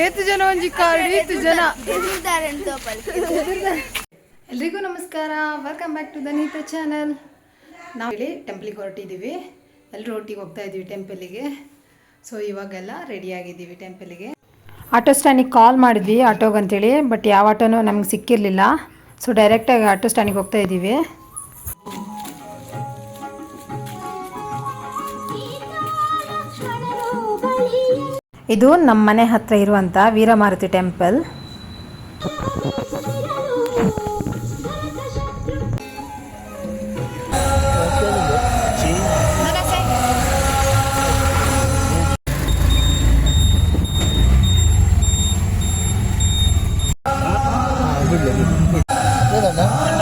ಏತು ಜನ ಒಂಜಿ ಕಾರ್ ಜನ. ಎಲ್ರಿಗೂ ನಮಸ್ಕಾರ. Welcome back to the channel ನಾವು ಇಲ್ಲಿ ಟೆಂಪ್ಲಿಗೆ ಹೊರಟಿದ್ದೀವಿ ಎಲ್ಲರೂ ಒಟ್ಟಿಗೆ ಹೋಗ್ತಾ ಇದ್ದೀವಿ ಟೆಂಪಲಿಗೆ ಸೊ ಇವಾಗೆಲ್ಲ ರೆಡಿ ಆಗಿದ್ದೀವಿ ಟೆಂಪಲಿಗೆ ಆಟೋ ಸ್ಟ್ಯಾಂಡಿಗೆ ಕಾಲ್ ಮಾಡಿದ್ವಿ, ಆಟೋಗೆ ಅಂತೇಳಿ ಬಟ್ ಯಾವ ಆಟೋನೂ ನಮ್ಗೆ ಸಿಕ್ಕಿರಲಿಲ್ಲ. ಸೊ ಡೈರೆಕ್ಟಾಗಿ ಆಟೋ ಸ್ಟ್ಯಾಂಡಿಗೆ ಹೋಗ್ತಾ ಇದ್ದೀವಿ. ಇದು ನಮ್ಮ ಮನೆ ಹತ್ತಿರ ಇರುವಂಥ ವೀರಮಾರುತಿ ಟೆಂಪಲ್ るんだけど。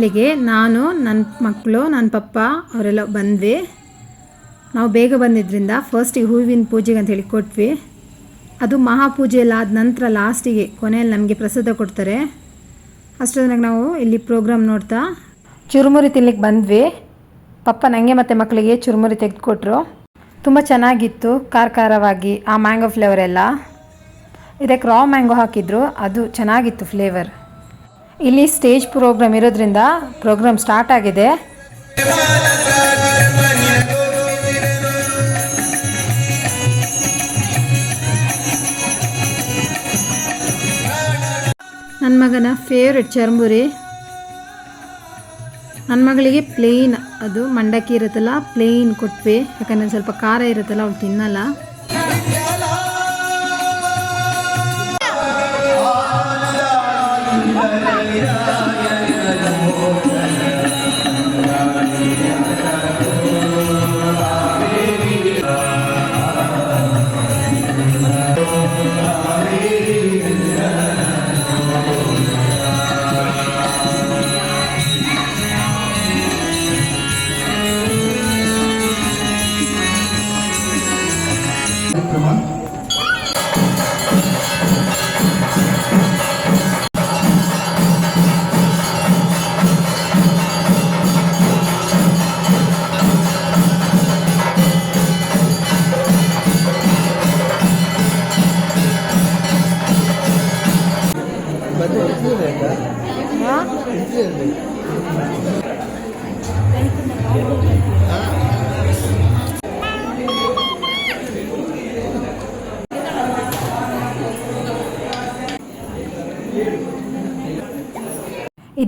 ಟೆಂಪಲಿಗೆ ನಾನು ನನ್ನ ಮಕ್ಕಳು ನನ್ನ ಪಪ್ಪ, ಅವರೆಲ್ಲ ಬಂದ್ವಿ. ನಾವು ಬೇಗ ಬಂದಿದ್ದರಿಂದ ಫಸ್ಟಿಗೆ ಹೂವಿನ ಪೂಜೆಗೆ ಅಂತ ಹೇಳಿ ಕೊಟ್ವಿ. ಅದು ಮಹಾಪೂಜೆ ಎಲ್ಲ ಆದ ನಂತರ ಲಾಸ್ಟಿಗೆ ಕೊನೆಯಲ್ಲಿ ನಮಗೆ ಪ್ರಸಾದ ಕೊಡ್ತಾರೆ. ಅಷ್ಟೊತ್ತಿನಾಗ ನಾವು ಇಲ್ಲಿ ಪ್ರೋಗ್ರಾಮ್ ನೋಡ್ತಾ ಚುರುಮುರಿ ತಿನ್ಲಿಕ್ಕೆ ಬಂದ್ವಿ. ಪಪ್ಪ ನನಗೆ ಮತ್ತು ಮಕ್ಕಳಿಗೆ ಚುರುಮುರಿ ತೆಗೆದುಕೊಟ್ರು. ತುಂಬ ಚೆನ್ನಾಗಿತ್ತು ಖಾರ ಖಾರವಾಗಿ ಆ ಮ್ಯಾಂಗೋ ಫ್ಲೇವರ್ ಎಲ್ಲ. ಇದಕ್ಕೆ ರಾ ಮ್ಯಾಂಗೋ ಹಾಕಿದ್ರು, ಅದು ಚೆನ್ನಾಗಿತ್ತು ಫ್ಲೇವರ್ ಇಲ್ಲಿ ಸ್ಟೇಜ್ ಪ್ರೋಗ್ರಾಮ್ ಇರೋದ್ರಿಂದ ಪ್ರೋಗ್ರಾಮ್ ಸ್ಟಾರ್ಟ್ ಆಗಿದೆ. ನನ್ನ ಮಗನ ಫೇವ್ರೆಟ್ ಚರ್ಮುರಿ. ನನ್ನ ಮಗಳಿಗೆ ಪ್ಲೇನ್ ಅದು ಮಂಡಕ್ಕಿ ಇರುತ್ತಲ್ಲ ಪ್ಲೇನ್ ಕೊಟ್ವಿ. ಯಾಕಂದರೆ ಸ್ವಲ್ಪ ಖಾರ ಇರುತ್ತಲ್ಲ, ಅವ್ಳು ತಿನ್ನಲ್ಲ.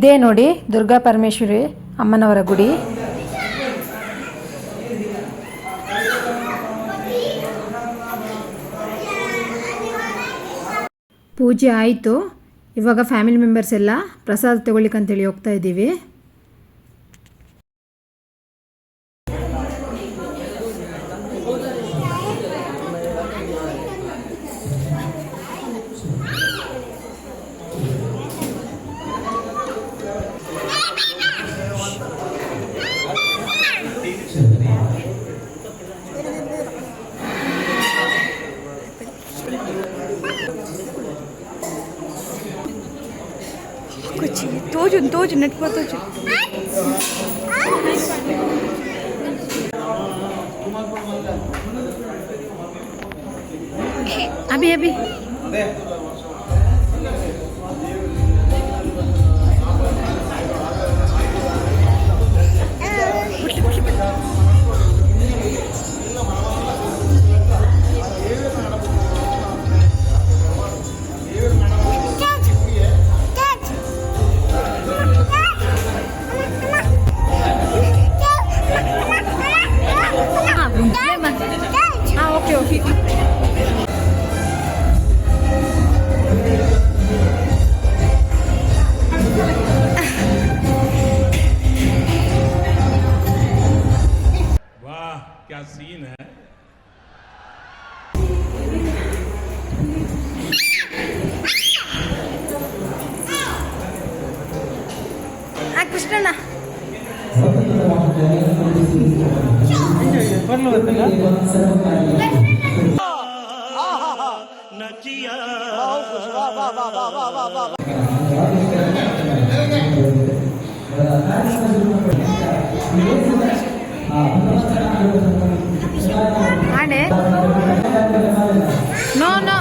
ಇದೇ ನೋಡಿ ದುರ್ಗಾ ಪರಮೇಶ್ವರಿ ಅಮ್ಮನವರ ಗುಡಿ. ಪೂಜೆ ಆಯಿತು. ಇವಾಗ ಫ್ಯಾಮಿಲಿ ಮೆಂಬರ್ಸ್ ಎಲ್ಲ ಪ್ರಸಾದ ತಗೊಳ್ಳಿಕ್ಕಂತೇಳಿ ಹೋಗ್ತಾ ಇದ್ದೀವಿ. तोजु तोजु नेट पर तोजु ಆಡೆ ನೋ ನೋ.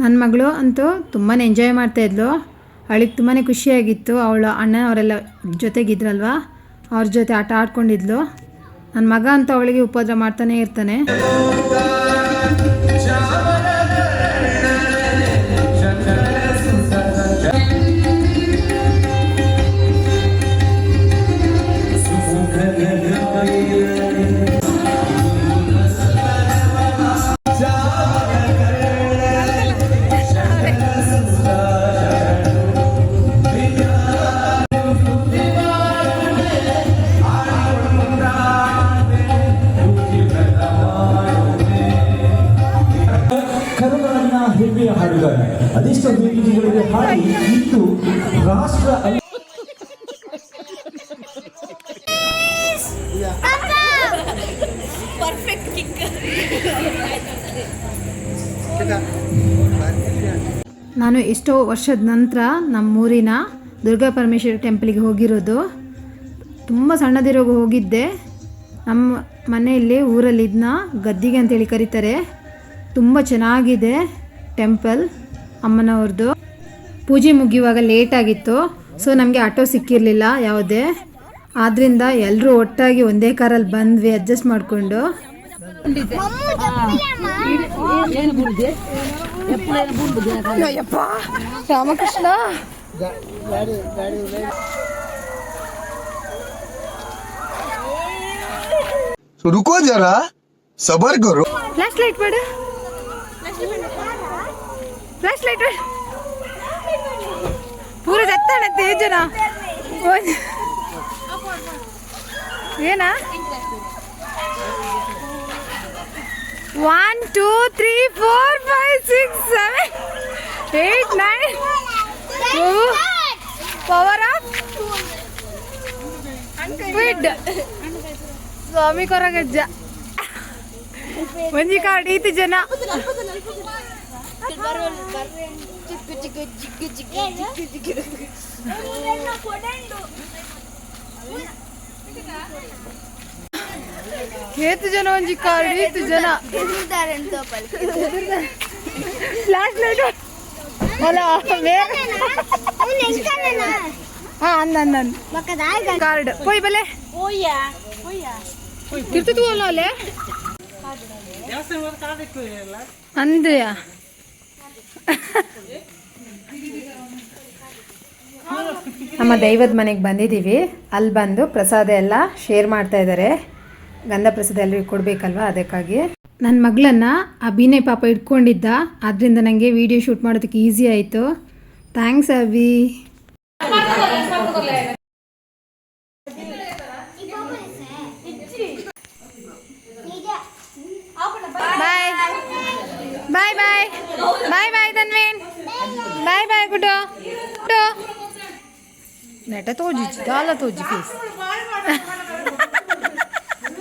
ನನ್ನ ಮಗಳು ಅಂತೂ ತುಂಬಾ ಎಂಜಾಯ್ ಮಾಡ್ತಾ ಇದ್ಲು. ಅವಳಿಗೆ ತುಂಬಾ ಖುಷಿಯಾಗಿತ್ತು. ಅವಳು ಅಣ್ಣ ಅವರೆಲ್ಲ ಜೊತೆಗಿದ್ರಲ್ವ? ಅವ್ರ ಜೊತೆ ಆಟ ಆಡ್ಕೊಂಡಿದ್ಲು. ನನ್ನ ಮಗ ಅಂತ ಅವಳಿಗೆ ಉಪದ್ರ ಮಾಡ್ತಾನೆ ಇರ್ತಾನೆ. ನಾನು ಎಷ್ಟೋ ವರ್ಷದ ನಂತರ ನಮ್ಮೂರಿನ ದುರ್ಗಾ ಪರಮೇಶ್ವರಿ ಟೆಂಪಲಿಗೆ ಹೋಗಿರೋದು. ತುಂಬ ಸಣ್ಣದಿರೋಗ ಹೋಗಿದ್ದೆ. ನಮ್ಮ ಮನೆಯಲ್ಲಿ ಊರಲ್ಲಿ ಇದನ್ನ ಗದ್ದಿಗೆ ಅಂತೇಳಿ ಕರೀತಾರೆ. ತುಂಬ ಚೆನ್ನಾಗಿದೆ ಟೆಂಪಲ್ ಅಮ್ಮನವ್ರದ್ದು. ಪೂಜೆ ಮುಗಿಯುವಾಗ ಲೇಟ್ ಆಗಿತ್ತು. ಸೊ, ನಮಗೆ ಆಟೋ ಸಿಕ್ಕಿರಲಿಲ್ಲ ಯಾವುದೇ. ಆದ್ದರಿಂದ ಎಲ್ಲರೂ ಒಟ್ಟಾಗಿ ಒಂದೇ ಕಾರಲ್ಲಿ ಬಂದ್ವಿ, ಅಡ್ಜಸ್ಟ್ ಮಾಡಿಕೊಂಡು. రామకృష్ణ. రుకో జరా సబర్ గురు. ఫ్లాష్ లైట్ పడు ఫ్లాష్ లైట్ పడు పూర చెత్తాడు తేజనా? ఏనా? one two three four five six seven eight nine power of speed Swami Koragajja ಒಂಜಿ ಕಾಡ್ ಈತಿ ಜನ ಏತು ಜನ ಒಂಜಿ ಕಾರ್ ಈತು ಜನ. ಫ್ಲಾಶ್ ಲೈಟ್ ಅಲ್ಲ ಹಾ, ಅನ್ನ ಅನ್ನ ಕಾರ್ಡ್ ಪೋಯ್ ಬಲೆ. ಇರ್ತದ ಅಲ್ಲ ಅಲ್ಲೇ? ಅಂದ್ಯಾ ನಮ್ಮ ದೈವದ ಮನೆಗೆ ಬಂದಿದ್ದೀವಿ ಅಲ್ಲಿ ಬಂದು ಪ್ರಸಾದ ಎಲ್ಲ ಶೇರ್ ಮಾಡ್ತಾ ಇದ್ದಾರೆ ಗಂಧ ಪ್ರಸಾದ ಎಲ್ಲರಿಗೂ ಕೊಡಬೇಕಲ್ವ? ಅದಕ್ಕಾಗಿ ನನ್ನ ಮಗಳನ್ನ ಅಭಿನಯ್ ಪಾಪ ಇಟ್ಕೊಂಡಿದ್ದ. ಆದ್ದರಿಂದ ನನಗೆ ವಿಡಿಯೋ ಶೂಟ್ ಮಾಡೋದಕ್ಕೆ ಈಸಿ ಆಯಿತು. Thanks Abhi. Bye bye bye bye bye ತನ್ವೀನ್ bye bye Guddu Guddu ನೆಟ ತೋಜಿ ಗಾಲ ತೋಜಿ ಫೇಸ್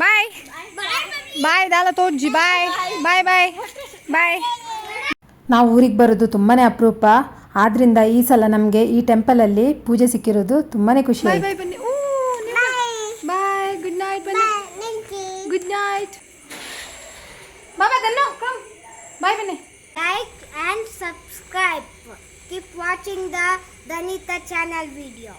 ಬಾಯ್ ಬಾಯ್ ದಾಲ ತೋಜ್ಜಿ ಬಾಯ್ ಬಾಯ್ ಬಾಯ್ ಬಾಯ್ ನಾವು ಊರಿಗೆ ಬರೋದು ತುಂಬಾ ಅಪರೂಪ. ಆದ್ರಿಂದ ಈ ಸಲ ನಮಗೆ ಈ ಟೆಂಪಲಲ್ಲಿ ಪೂಜೆ ಸಿಕ್ಕಿರೋದು ತುಂಬಾ ಖುಷಿ ಬಾಯ್ ಬಾಯ್ ಬನ್ನಿ. ಬಾಯ್ ಗುಡ್ ನೈಟ್ ಬನ್ನಿ. ಗುಡ್ ನೈಟ್ ಬಾಬಾ ದನ್ನು ಕಮ್ ಬಾಯ್ ಬನ್ನಿ. Like and subscribe keep watching the Danita channel video.